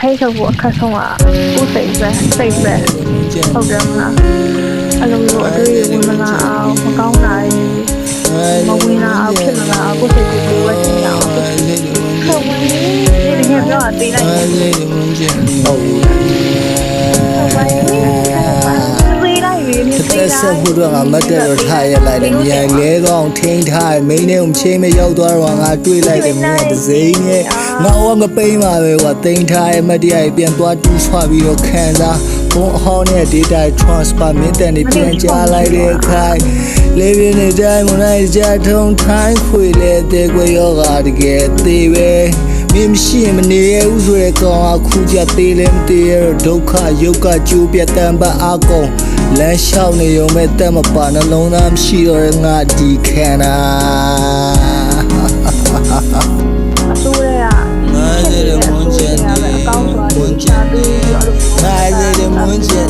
ထိတ်ထုတ်ဖို့အခက်ဆုံးကကိုယ်စိတ်ပဲစိတ်ပဲဟုတ်တယ်မလားအဲ့လိုမျိုးအတွေ့အဝင်မလာအောင်မကောင်းတာတွေမဝင်လာအောင်ဖြစ်မလာအောင်ကိုယ်စိတ်ကိုယ်ပဲသိရအောင်ဟုတ်ဝင်ဒီတကယ်ပြောတာသိလိုက်တယ်ဟုတ် ဆက်ဖို့တော့ငါမတ်တက်တော့ထားရလိုက်တယ်မြန်လဲကောင်းထိန်းထားတယ်မင်းနဲ့ုံချင်းမရောက်သွားတော့ငါတွေ့လိုက်တယ်မင်းကဒစိမ့်နဲ့ငါဟောမပိမ့်ပါပဲကွာတိန်းထားရဲ့မတ်တရားပြန်သွားတူးဆွပြီးတော့ခံစားဘုံအဟောင်းနဲ့ data transfer မင်းတန်နေပြန်ကြားလိုက်တဲ့ခိုင်လေးပြင်းနေတိုင်းမနိုင်ကြထုံထိုင်းခွေလေတဲ့ကွယောဂါတကယ်သေးပဲ မင်းမရှိရင်မနေရဘူးဆိုတဲ့ကောင်အခုကြသေးလဲမသေးရတော့ဒုက္ခယုတ်ကကျိုးပြတ်တမ်းပါအကုန်လမ်းလျှောက်နေရုံပဲတက်မပါနှလုံးသားမရှိတော့တဲ့ငါဒီခံတာအစိုးရကငါစေတဲ့မွန်းချင်နေအကောင်းစွာမွန်းချင်နေငါစေတဲ့မွန်းချင်နေ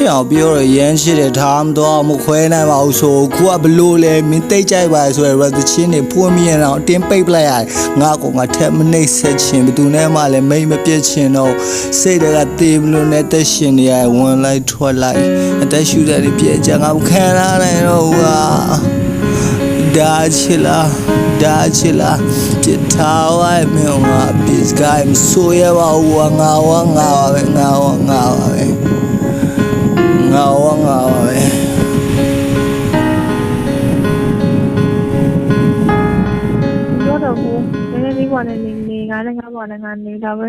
ဟဲ့အောင်ပြောရရမ်းရှိတယ်ထားမတော့မခွဲနိုင်ပါဘူးဆိုခုကဘလို့လဲမင်းတိတ်ကြိုက်ပါဆိုရယ်ရသချင်းနေဖွင့်မြင်တော့အတင်းပိတ်ပလိုက်ရတယ်ငါကောင်ကထက်မနှိမ့်ဆက်ချင်းဘယ်သူနဲ့မှလည်းမိတ်မပြတ်ချင်တော့စိတ်တကတေးဘလို့နဲ့တက်ရှင်နေရဝင်လိုက်ထွက်လိုက်အသက်ရှူတဲ့ပြည့်ကြငါမခံရနိုင်တော့ဘူးဟာဒါချီလာဒါချီလာပြထားဝိုင်းမင်းငါပစ်ကိုင်းဆိုရပါဘူးငါဝငါပါပဲငါဝငါပါ တော့ဘူးနည်းနည်းလေးပေါ်နေနေငါလည်းငါပေါ်နေငါနေတာပဲ